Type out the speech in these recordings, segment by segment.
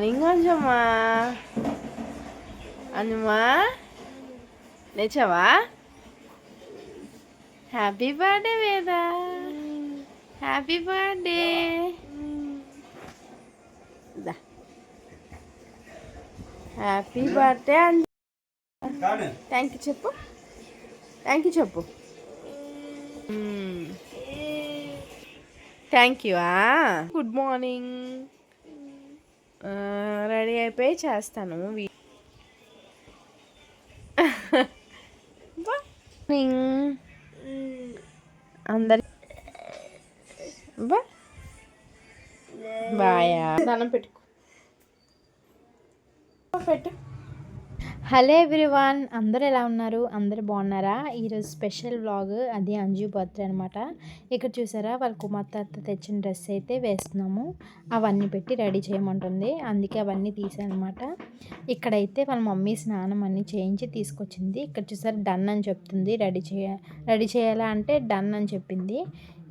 Morning Anjamma అనుమా లేచావా? Happy birthday Veda. Happy birthday happy birthday అండి thank you చెప్పు. Thank you చెప్పు. Thank you good morning ready అయిపోయి చేస్తాను. అందరి బాయా. దానం పెట్టుకో. పెట్టు. హలో ఎవ్రీవాన్ అందరు ఎలా ఉన్నారు? అందరు బాగున్నారా? ఈరోజు స్పెషల్ వ్లాగ్ అది అంజు బర్త్డే అనమాట ఇక్కడ చూసారా వాళ్ళ కుమార్తె అత్త తెచ్చిన డ్రెస్ అయితే వేస్తున్నాము. అవన్నీ పెట్టి రెడీ చేయమంటుంది. అందుకే అవన్నీ తీసానమాట ఇక్కడైతే వాళ్ళ మమ్మీ స్నానం అన్నీ చేయించి తీసుకొచ్చింది. ఇక్కడ చూసారా డన్ అని చెప్తుంది. రెడీ చేయ రెడీ చేయాలా అంటే డన్ అని చెప్పింది.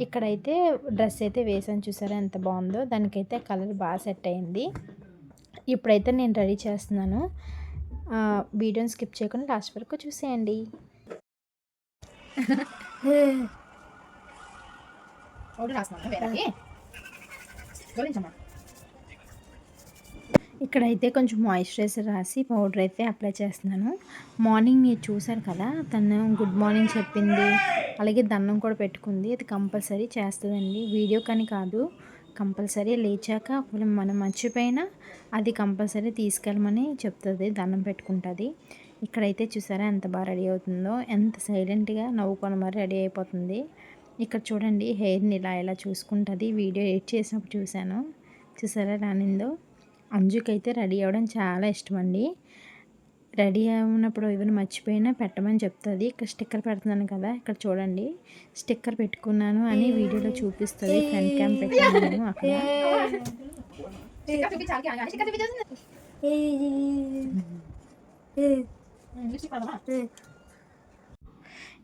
ఇక్కడైతే డ్రెస్ అయితే వేసాను. చూసారా ఎంత బాగుందో. దానికైతే కలర్ బాగా సెట్ అయింది. ఇప్పుడైతే నేను రెడీ చేస్తున్నాను. వీడియోని స్కిప్ చేయకుండా లాస్ట్ వరకు చూసేయండి. ఇక్కడైతే కొంచెం మాయిశ్చరైజర్ రాసి పౌడర్ అయితే అప్లై చేస్తున్నాను. మార్నింగ్ మీరు చూసారు కదా తను గుడ్ మార్నింగ్ చెప్పింది. అలాగే దండం కూడా పెట్టుకుంది. అది కంపల్సరీ చేస్తుందండి. వీడియో కానీ కాదు కంపల్సరీ లేచాక మనం మర్చిపోయినా అది కంపల్సరీ తీసుకెళ్ళమని చెప్తుంది దండం పెట్టుకుంటుంది. ఇక్కడైతే చూసారా ఎంత బాగా రెడీ అవుతుందో ఎంత సైలెంట్గా నవ్వుకొని మరి రెడీ అయిపోతుంది. ఇక్కడ చూడండి హెయిర్ని ఇలా ఇలా చూసుకుంటుంది వీడియో ఎడిట్ చేసినప్పుడు చూశాను. చూసారా రానిందో అంజుకైతే రెడీ అవ్వడం చాలా ఇష్టం అండి రెడీ అయినప్పుడు ఏమైనా మర్చిపోయినా పెట్టమని చెప్తుంది. ఇక్కడ స్టిక్కర్ పెడుతున్నాను కదా ఇక్కడ చూడండి. స్టిక్కర్ పెట్టుకున్నాను అని వీడియోలో చూపిస్తుంది ఫ్రంట్ క్యామ్ పెట్టుకున్నాను అక్కడ.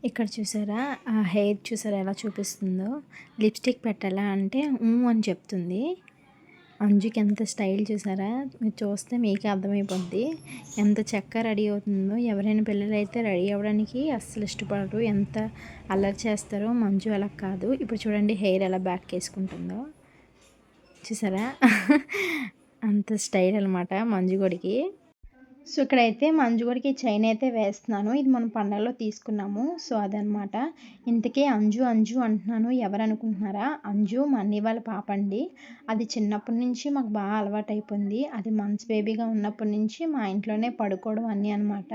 ఇక్కడ చూసారా? ఆ హెయిర్ చూసారా ఎలా చూపిస్తుందో? లిప్స్టిక్ పెట్టాలా అంటే ఊ అని చెప్తుంది. అంజుకి ఎంత స్టైల్ చూసారా? మీరు చూస్తే మీకే అర్థమైపోద్ది. ఎంత చక్కగా రెడీ అవుతుందో ఎవరైనా పిల్లలు అయితే రెడీ అవ్వడానికి అస్సలు ఇష్టపడరు. ఎంత అల్లరి చేస్తారో మంజు అలా కాదు. ఇప్పుడు చూడండి హెయిర్ ఎలా బ్యాక్ వేసుకుంటుందో చూసారా? అంత స్టైల్ అనమాట మంజుగొడికి సో ఇక్కడైతే మంజుగడికి చైన్ అయితే వేస్తున్నాను. ఇది మనం పండగలో తీసుకున్నాము. సో అదనమాట. ఇంతకీ అంజు అంజు అంటున్నాను. ఎవరు అనుకుంటున్నారా అంజు మా అన్ని వాళ్ళ పాప అండి. అది చిన్నప్పటి నుంచి మాకు బాగా అలవాటు అయిపోయింది అది మంత్స్ బేబీగా ఉన్నప్పటి నుంచి మా ఇంట్లోనే పడుకోవడం అన్నీ అనమాట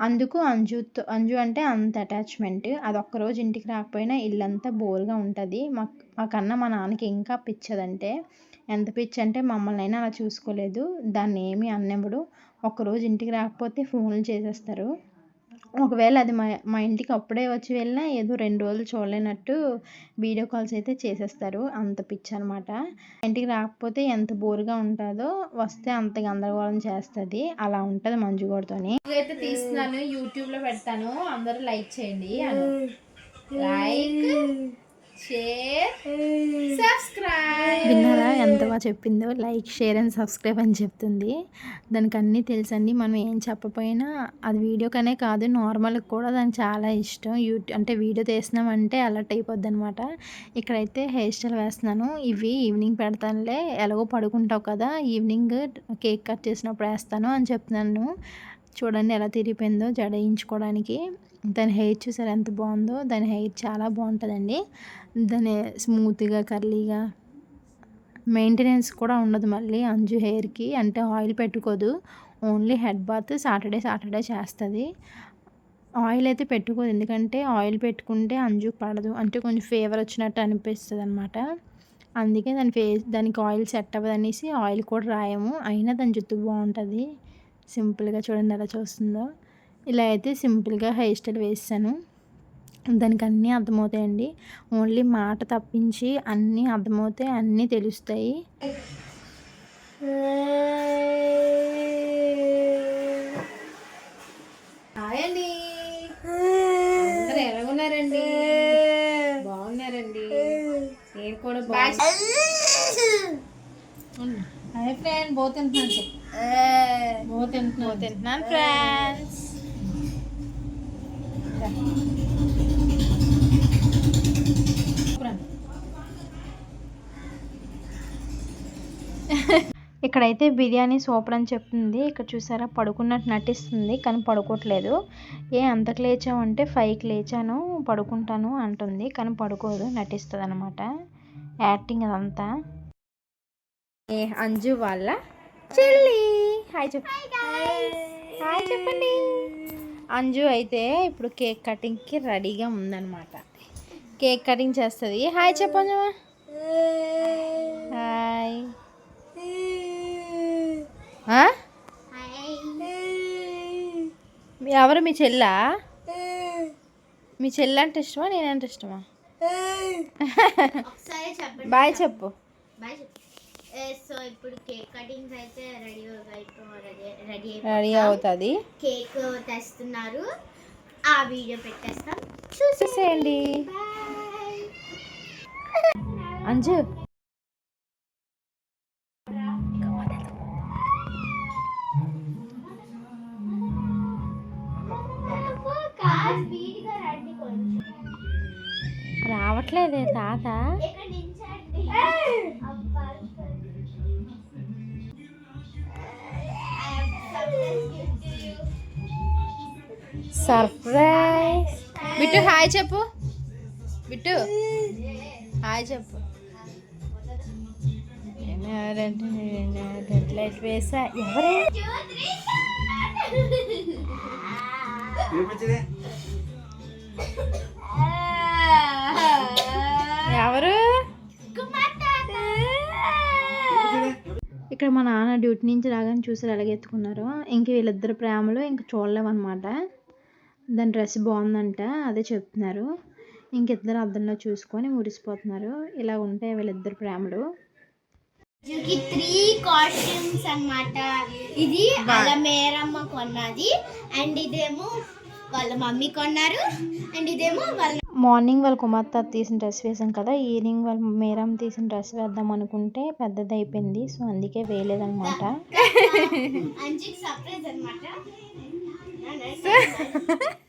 అందుకు అంజుతో అంజు అంటే అంత అటాచ్మెంట్. అది ఒక్కరోజు ఇంటికి రాకపోయినా ఇల్లంతా బోర్గా ఉంటుంది. మాకు మాకన్నా మా నాన్నకి ఇంకా పిచ్చదంటే. ఎంత పిచ్చి అంటే మమ్మల్ని అయినా అలా చూసుకోలేదు. దాన్ని ఏమీ అన్నెప్పుడు ఒక్కరోజు ఇంటికి రాకపోతే ఫోన్లు చేసేస్తారు. ఒకవేళ అది మా మా ఇంటికి అప్పుడే వచ్చి వెళ్ళినా ఏదో రెండు రోజులు చూడలేనట్టు వీడియో కాల్స్ అయితే చేసేస్తారు. అంత పిచ్చి అనమాట. ఇంటికి రాకపోతే ఎంత బోరుగా ఉంటుందో వస్తే అంత గందరగోళం చేస్తుంది. అలా ఉంటుంది మంజుగోడతోని అయితే తీస్తున్నాను. యూట్యూబ్లో పెడతాను. అందరూ లైక్ చేయండి. లైక్. షేర్ సబ్స్క్రైబ్ విన్నారా? ఎంత బాగా చెప్పిందో? లైక్ షేర్ అండ్ సబ్స్క్రైబ్ అని చెప్తుంది. దానికి అన్నీ తెలుసండి మనం ఏం చెప్పపోయినా అది వీడియోకనే కాదు నార్మల్కి కూడా దానికి చాలా ఇష్టం. యూట్యూబ్ అంటే వీడియో తీసినామంటే అలర్ట్ అయిపోద్ది అనమాట ఇక్కడైతే హెయిర్ స్టైల్ వేస్తున్నాను. ఇవి ఈవినింగ్ పెడతానులే ఎలాగో పడుకుంటావు కదా ఈవినింగ్ కేక్ కట్ చేసినప్పుడు వేస్తాను అని చెప్తున్నాను. చూడండి ఎలా తిరిగిపోయిందో జడ వేయించుకోవడానికి దాని హెయిర్ చూసారు ఎంత బాగుందో? దాని హెయిర్ చాలా బాగుంటుందండి. దాని స్మూత్గా కర్లీగా మెయింటెనెన్స్ కూడా ఉండదు మళ్ళీ అంజు హెయిర్కి. అంటే oil పెట్టుకోదు. Only head bath Saturday Saturday చేస్తుంది. ఆయిల్ అయితే పెట్టుకోదు. ఎందుకంటే ఆయిల్ పెట్టుకుంటే అంజు పడదు. అంటే కొంచెం ఫేవర్ వచ్చినట్టు అనిపిస్తుంది అనమాట అందుకే దాని ఫేస్ దానికి ఆయిల్ సెట్ అవ్వదు అనేసి ఆయిల్ కూడా రాయము. అయినా దాని జుట్టు బాగుంటుంది. సింపుల్గా చూడండి ఎలా చూస్తుందో. ఇలా అయితే సింపుల్గా హెయిర్ స్టైల్ వేసాను దానికి అన్నీ అర్థమవుతాయండి. ఓన్లీ మాట తప్పించి అన్నీ అర్థమవుతాయి అన్నీ తెలుస్తాయి. అండి ఎలాగున్నారండి బాగున్నారండి. నేను కూడా బాగా ఫ్రెండ్ బో తింటున్నాను. చెప్పు. బో తింటున్నాను. తింటున్నాను ఫ్రెండ్స్. ఫ్రెండ్. ఇక్కడైతే బిర్యానీ సూపర్ అని చెప్తుంది. ఇక్కడ చూసారా పడుకున్నట్టు నటిస్తుంది కానీ పడుకోవట్లేదు. ఏ అంతకు లేచావంటే ఫైవ్కి లేచాను పడుకుంటాను అంటుంది కానీ పడుకోదు నటిస్తుంది అనమాట యాక్టింగ్ అదంతా. ఏ అంజు వాళ్ళ చెల్లి. హాయ్ చెప్పు. హాయ్ చెప్పండి. అంజు అయితే ఇప్పుడు కేక్ కటింగ్కి రెడీగా ఉందన్నమాట. కేక్ కటింగ్ చేస్తుంది. హాయ్ చెప్పండి హాయ్. ఎవరు మీ చెల్లా? మీ చెల్లి అంటే ఇష్టమా నేనంటే ఇష్టమా? బాయ్ చెప్పు. బాయ్ చెప్పు. సో ఇప్పుడు కేక్ కటింగ్స్ అయితే రెడీ రెడీ రెడీ అవుతుంది. కేక్ తెస్తున్నారు. ఆ వీడియో పెట్టేస్తాం. చూసేసేయండి అంజు. రావట్లేదే తాత. సర్ప్రైజ్ బిట్టు హాయ్ చెప్పు. బిట్టు హాయ్ చెప్పు. లైట్ వేసా. ఎవరే? ఎవరు? ఇక్కడ మా నాన్న డ్యూటీ నుంచి రాగానే చూసారు ఎలాగెత్తుకున్నారు ఇంక వీళ్ళిద్దరు ప్రేమలో ఇంక చూడలేమన్నమాట. దాని డ్రెస్ బాగుందంట అదే చెప్తున్నారు. ఇంకిద్దరు అద్దంలో చూసుకొని మురిసిపోతున్నారు. ఇలా ఉంటాయి వీళ్ళిద్దరు ప్రేమలు. త్రీ కాస్ట్యూమ్స్ అన్నమాట. ఇది వాళ్ళ మేరమ్మ కొన్నది. అండ్ ఇదేమో వాళ్ళ మమ్మీ కొన్నారు. అండ్ ఇదేమో వాళ్ళ మార్నింగ్ వాళ్ళ కుమార్తె తీసిన డ్రెస్ వేసాం కదా ఈవినింగ్ వాళ్ళ మేరం తీసిన డ్రెస్ వేద్దాం అనుకుంటే పెద్దది అయిపోయింది. సో అందుకే వేయలేదన్నమాట. సర్ప్రైజ్ అన్నమాట.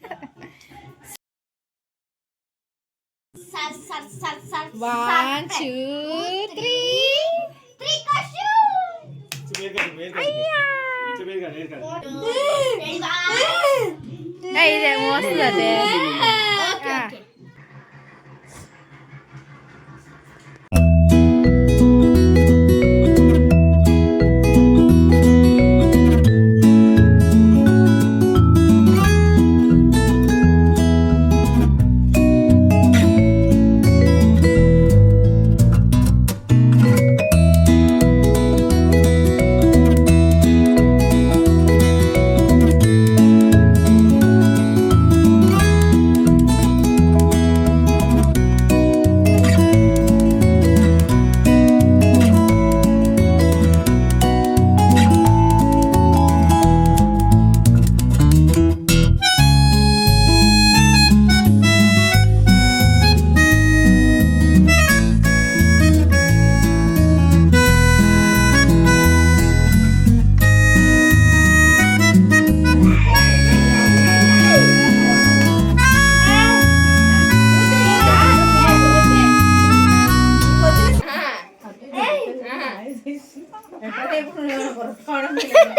One two three three costume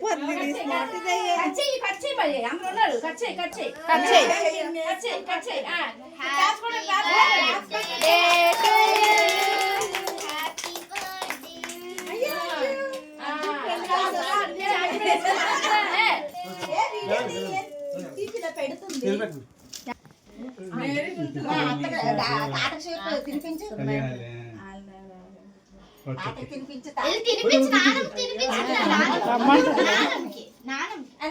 పెట్టేసి. ఏ. ఇది తినిపించు. నాన్నకి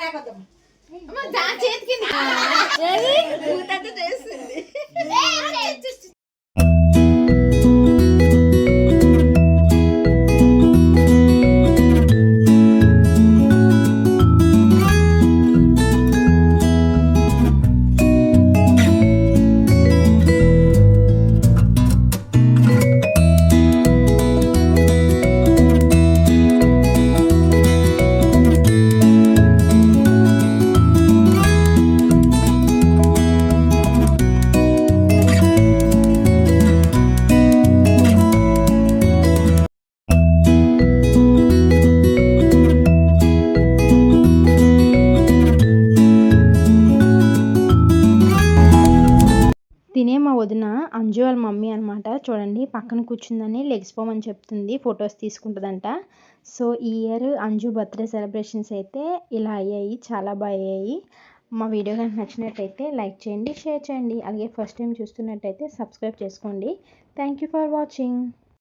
తినే మా వదిన అంజు వాళ్ళ మమ్మీ అనమాట చూడండి పక్కన కూర్చుందని లెగిసిపోమని చెప్తుంది ఫొటోస్ తీసుకుంటుందంట. సో ఈ ఇయర్ అంజు బర్త్డే సెలబ్రేషన్స్ అయితే ఇలా అయ్యాయి చాలా బాగా అయ్యాయి. మా వీడియో కనుక నచ్చినట్టయితే లైక్ చేయండి షేర్ చేయండి. అలాగే ఫస్ట్ టైం చూస్తున్నట్టయితే సబ్స్క్రైబ్ చేసుకోండి. Thank you for watching